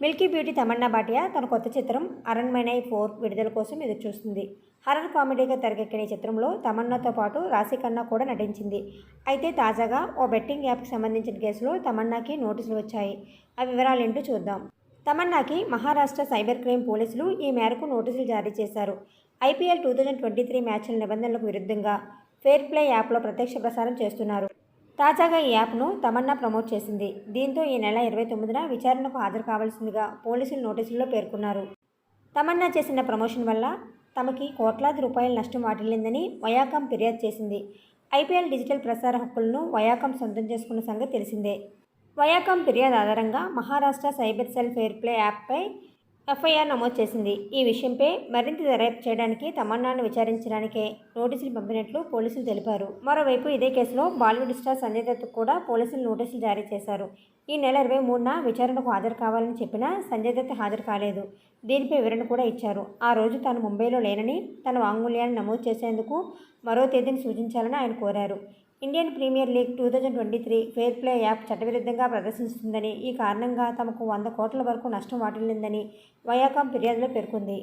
Milky beauty Tamannaah Bhatia తన కొత్త చిత్రం అరణ్మనై ఫోర్ విడుదల కోసం ఎదురుచూస్తుంది. హర్రర్ కామెడీగా తెరకెక్కిన ఈ చిత్రంలో తమన్నాతో పాటు రాశి ఖన్నా కూడా నటించింది. అయితే తాజాగా ఓ బెట్టింగ్ యాప్కి సంబంధించిన కేసులో తమన్నాకి నోటీసులు వచ్చాయి. ఆ వివరాలు ఏంటో చూద్దాం. తమన్నాకి మహారాష్ట్ర సైబర్ క్రైమ్ పోలీసులు ఈ మేరకు నోటీసులు జారీ చేశారు. IPL two thousand twenty three మ్యాచ్ల నిబంధనలకు విరుద్ధంగా ఫేర్ ప్లే యాప్లో ప్రత్యక్ష ప్రసారం చేస్తున్నారు. తాజాగా ఈ యాప్ను తమన్నా ప్రమోట్ చేసింది. దీంతో ఈ నెల ఇరవై తొమ్మిదిన విచారణకు హాజరు కావాల్సిందిగా పోలీసులు నోటీసుల్లో పేర్కొన్నారు. తమన్నా చేసిన ప్రమోషన్ వల్ల తమకి కోట్లాది రూపాయల నష్టం వాటిల్లిందని వయాకం ఫిర్యాదు చేసింది. ఐపీఎల్ డిజిటల్ ప్రసార హక్కులను వయాకం సొంతం చేసుకున్న సంగతి తెలిసిందే. వయాకం ఫిర్యాదు ఆధారంగా Maharashtra cyber cell fair play యాప్పై FIR నమోదు చేసింది. ఈ విషయంపై మరింత దర్యాప్తు చేయడానికి తమన్నాను విచారించడానికే నోటీసులు పంపినట్లు పోలీసులు తెలిపారు. మరోవైపు ఇదే కేసులో బాలీవుడ్ స్టార్ సంజయ్ దత్ కూడా పోలీసులు నోటీసులు జారీ చేశారు. ఈ నెల ఇరవై మూడున విచారణకు హాజరు కావాలని చెప్పినా సంజయ్ దత్ హాజరు కాలేదు. దీనిపై వివరణ కూడా ఇచ్చారు. ఆ రోజు తాను ముంబైలో లేనని తన వాంగుల్యాన్ని నమోదు చేసేందుకు మరో తేదీని సూచించాలని ఆయన కోరారు. Indian premier league two thousand twenty three fair play app చట్టవిరుద్ధంగా ప్రదర్శిస్తుందని ఈ కారణంగా తమకు వంద కోట్ల వరకు నష్టం వాటిల్లిందని వయాకాం ఫిర్యాదులో పేర్కొంది.